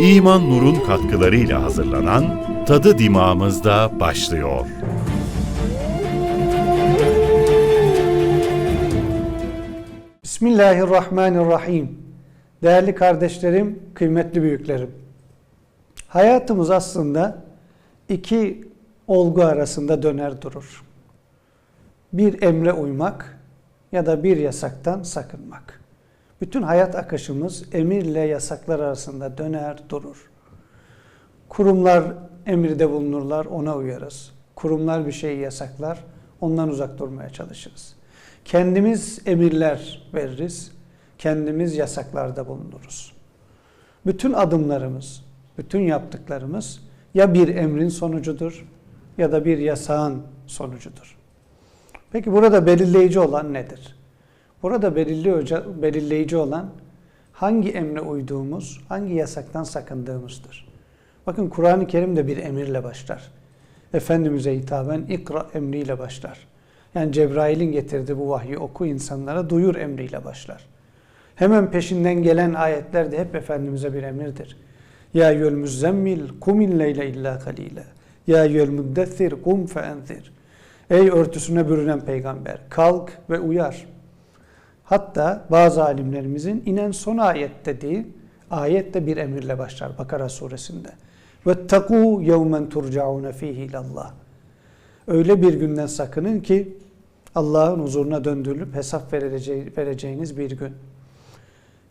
İman Nur'un katkılarıyla hazırlanan Tadı Dimağımızda başlıyor. Bismillahirrahmanirrahim. Değerli kardeşlerim, kıymetli büyüklerim. Hayatımız aslında iki olgu arasında döner durur. Bir emre uymak ya da bir yasaktan sakınmak. Bütün hayat akışımız emirle yasaklar arasında döner durur. Kurumlar emirde bulunurlar, ona uyarız. Kurumlar bir şeyi yasaklar, ondan uzak durmaya çalışırız. Kendimiz emirler veririz, kendimiz yasaklarda bulunuruz. Bütün adımlarımız, bütün yaptıklarımız ya bir emrin sonucudur ya da bir yasağın sonucudur. Peki burada belirleyici olan nedir? Burada belirleyici, olan hangi emre uyduğumuz, hangi yasaktan sakındığımızdır. Bakın Kur'an-ı Kerim de bir emirle başlar. Efendimiz'e hitaben ikra emriyle başlar. Yani Cebrail'in getirdiği bu vahyi oku insanlara duyur emriyle başlar. Hemen peşinden gelen ayetler de hep Efendimiz'e bir emirdir. Ya yöl müzzemmil kumil leyle illa kalile. Ya yöl müddessir kum feenzir. Ey örtüsüne bürünen peygamber kalk ve uyar. Hatta bazı alimlerimizin inen son ayet dediği ayette bir emirle başlar Bakara suresinde. Vettekû yevmen turcaune fihi ilallah. Öyle bir günden sakının ki Allah'ın huzuruna döndürülüp hesap vereceği- vereceğiniz bir gün.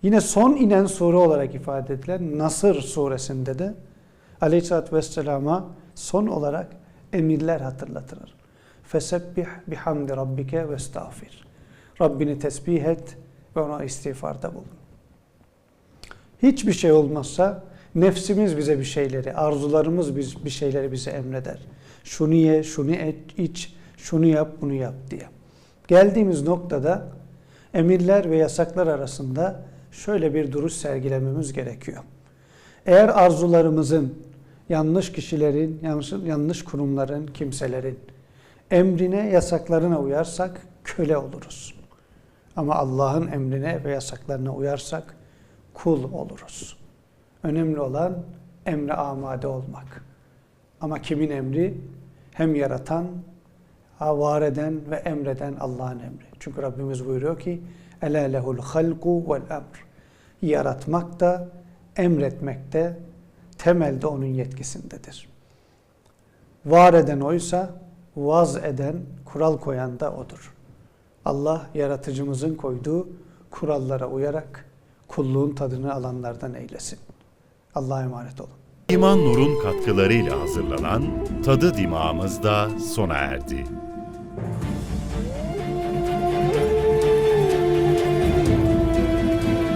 Yine son inen sure olarak ifade edilen Nasır suresinde de Aleyhisselatü Vesselam'a son olarak emirler hatırlatılır. Fesebbih bihamdi rabbike ve estağfir. Rabbini tesbih et ve ona istiğfarda bulun. Hiçbir şey olmazsa nefsimiz bize bir şeyleri, arzularımız biz bir şeyleri bize emreder. Şunu ye, şunu et, iç, şunu yap, bunu yap diye. Geldiğimiz noktada emirler ve yasaklar arasında şöyle bir duruş sergilememiz gerekiyor. Eğer arzularımızın yanlış kişilerin, yanlış, yanlış kurumların, kimselerin emrine, yasaklarına uyarsak köle oluruz. Ama Allah'ın emrine ve yasaklarına uyarsak kul oluruz. Önemli olan emre amade olmak. Ama kimin emri? Hem yaratan, var eden ve emreden Allah'ın emri. Çünkü Rabbimiz buyuruyor ki Ela lehul halku vel emr. Yaratmak da, emretmek de temelde onun yetkisindedir. Var eden oysa, vaz eden, kural koyan da odur. Allah yaratıcımızın koyduğu kurallara uyarak kulluğun tadını alanlardan eylesin. Allah'a emanet olun. İman Nur'un katkılarıyla hazırlanan Tadı Dimağımızda sona erdi.